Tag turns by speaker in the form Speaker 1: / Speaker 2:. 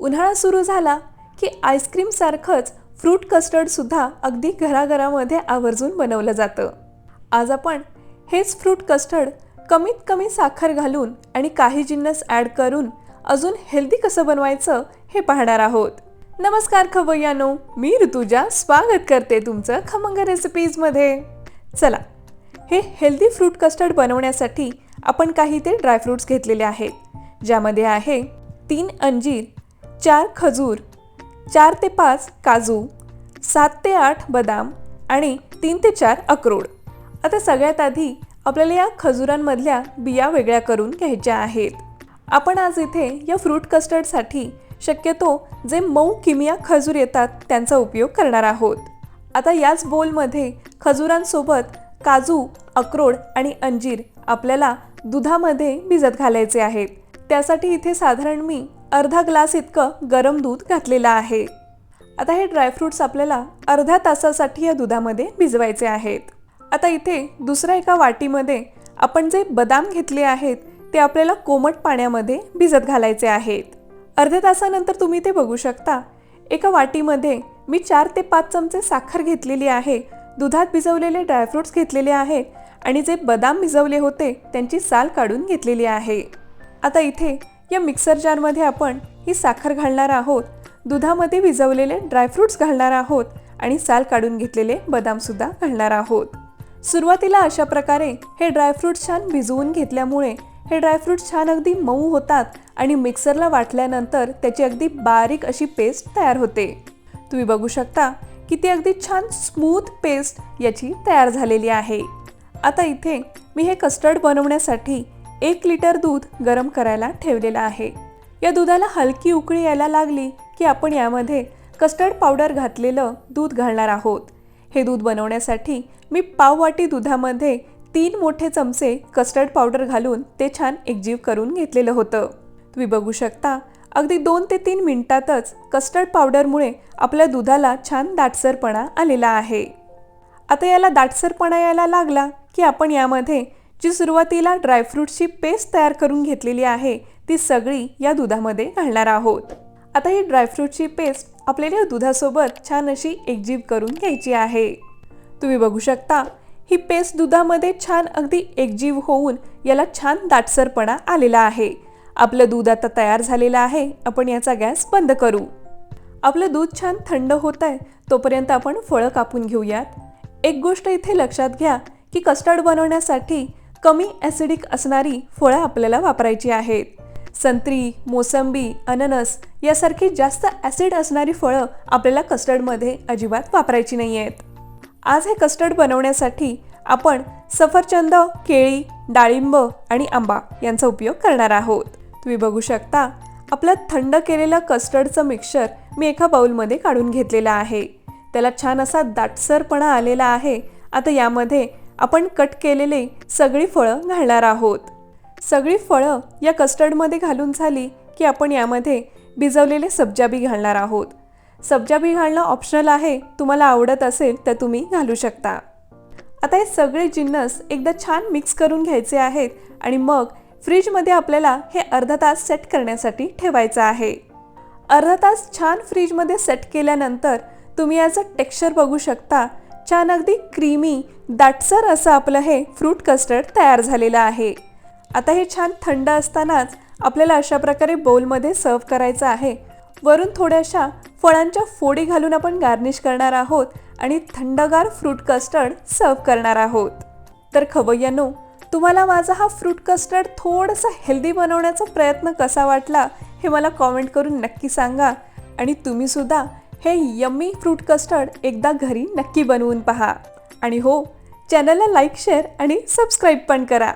Speaker 1: उन्हाळा सुरू झाला की आईस्क्रीमसारखंच फ्रूट कस्टर्डसुद्धा अगदी घराघरामध्ये आवर्जून बनवलं जातं. आज आपण हेच फ्रूट कस्टर्ड कमीत कमी साखर घालून आणि काही जिन्नस ॲड करून अजून हेल्दी कसं बनवायचं हे पाहणार आहोत. नमस्कार खवय्यानो मी ऋतुजा स्वागत करते तुमचं खमंग रेसिपीजमध्ये चला हे हेल्दी फ्रूट कस्टर्ड बनवण्यासाठी आपण काही ते ड्रायफ्रूट्स घेतलेले आहेत ज्यामध्ये आहे तीन अंजीर चार खजूर चार ते पाच काजू सात ते आठ बदाम आणि तीन ते चार अक्रोड. आता सगळ्यात आधी आपल्याला या खजुरांमधल्या बिया वेगळ्या करून घ्यायच्या आहेत. आपण आज इथे या फ्रूट कस्टर्डसाठी शक्यतो जे मऊ किमिया खजूर येतात त्यांचा उपयोग करणार आहोत. आता याच बोलमध्ये खजुरांसोबत काजू अक्रोड आणि अंजीर आपल्याला दुधामध्ये भिजत घालायचे आहेत. त्यासाठी इथे साधारण मी अर्धा ग्लास इतकं गरम दूध घातलेलं आहे. आता हे ड्रायफ्रूट्स आपल्याला अर्ध्या तासासाठी या दुधामध्ये भिजवायचे आहेत. आता इथे दुसऱ्या एका वाटीमध्ये आपण जे बदाम घेतले आहेत ते आपल्याला कोमट पाण्यामध्ये भिजत घालायचे आहेत. अर्ध्या तासानंतर तुम्ही ते बघू शकता एका वाटीमध्ये मी चार ते पाच चमचे साखर घेतलेली आहे दुधात भिजवलेले ड्रायफ्रूट्स घेतलेले आहे आणि जे बदाम भिजवले होते त्यांची साल काढून घेतलेली आहे. आता इथे या मिक्सर जारमध्ये आपण ही साखर घालणार आहोत. दुधामध्ये भिजवलेले ड्रायफ्रूट्स घालणार आहोत आणि साल काढून घेतलेले बदामसुद्धा घालणार आहोत. सुरुवातीला अशा प्रकारे हे ड्रायफ्रूट्स छान भिजवून घेतल्यामुळे हे ड्रायफ्रूट्स छान अगदी मऊ होतात आणि मिक्सरला वाटल्यानंतर त्याची अगदी बारीक अशी पेस्ट तयार होते. तुम्ही बघू शकता की ती अगदी छान स्मूथ पेस्ट याची तयार झालेली आहे. आता इथे मी हे कस्टर्ड बनवण्यासाठी एक लिटर दूध गरम करायला ठेवलेलं आहे. या दुधाला हलकी उकळी यायला लागली की आपण यामध्ये कस्टर्ड पावडर घातलेलं दूध घालणार आहोत. हे दूध बनवण्यासाठी मी पाववाटी दुधामध्ये तीन मोठे चमचे कस्टर्ड पावडर घालून ते छान एकजीव करून घेतलेलं होतं. तुम्ही बघू शकता अगदी दोन ते तीन मिनिटातच कस्टर्ड पावडरमुळे आपल्या दुधाला छान दाटसरपणा आलेला आहे. आता याला दाटसरपणा यायला लागला की आपण यामध्ये जी सुरुवातीला ड्रायफ्रूटची पेस्ट तयार करून घेतलेली आहे ती सगळी या दुधामध्ये घालणार आहोत. आता ही ड्रायफ्रूटची पेस्ट आपल्याला दुधासोबत छान अशी एकजीव करून घ्यायची आहे. तुम्ही बघू शकता ही पेस्ट दुधामध्ये छान अगदी एकजीव होऊन याला छान दाटसरपणा आलेला आहे. आपलं दूध आता तयार झालेलं आहे आपण याचा गॅस बंद करू. आपलं दूध छान थंड होत आहे तोपर्यंत आपण फळं कापून घेऊयात. एक गोष्ट इथे लक्षात घ्या की कस्टर्ड बनवण्यासाठी कमी ॲसिडिक असणारी फळं आपल्याला वापरायची आहेत. संत्री मोसंबी अननस यासारखी जास्त ॲसिड असणारी फळं आपल्याला कस्टर्डमध्ये अजिबात वापरायची नाही आहेत. आज हे कस्टर्ड बनवण्यासाठी आपण सफरचंद केळी डाळिंब आणि आंबा यांचा उपयोग करणार आहोत. तुम्ही बघू शकता आपलं थंड केलेलं कस्टर्डचं मिक्सचर मी एका बाउलमध्ये काढून घेतलेलं आहे. त्याला छान असा दाटसरपणा आलेला आहे. आता यामध्ये आपण कट केलेले सगळी फळं घालणार आहोत. सगळी फळं या कस्टर्डमध्ये घालून झाली की आपण यामध्ये भिजवलेले सब्जा बी घालणार आहोत. सब्जा बी घालणं ऑप्शनल आहे तुम्हाला आवडत असेल तर तुम्ही घालू शकता. आता हे सगळे जिन्नस एकदा छान मिक्स करून घ्यायचे आहेत आणि मग फ्रीजमध्ये आपल्याला हे अर्धा तास सेट करण्यासाठी ठेवायचं आहे. अर्धा तास छान फ्रीजमध्ये सेट केल्यानंतर तुम्ही याचं टेक्स्चर बघू शकता छान अगदी क्रीमी दाटसर असं आपलं हे फ्रूट कस्टर्ड तयार झालेलं आहे. आता हे छान थंड असतानाच आपल्याला अशा प्रकारे बोलमध्ये सर्व करायचं आहे. वरून थोड्याशा फळांच्या फोडी घालून आपण गार्निश करणार आहोत आणि थंडगार फ्रूट कस्टर्ड सर्व करणार आहोत. तर खवय्यानो तुम्हाला माझा हा फ्रूट कस्टर्ड थोडंसं हेल्दी बनवण्याचा प्रयत्न कसा वाटला हे मला कॉमेंट करून नक्की सांगा आणि तुम्हीसुद्धा हे यम्मी फ्रूट कस्टर्ड एकदा घरी नक्की बनवून पहा. आणि हो चॅनलला लाईक शेअर आणि सबस्क्राईब पण करा.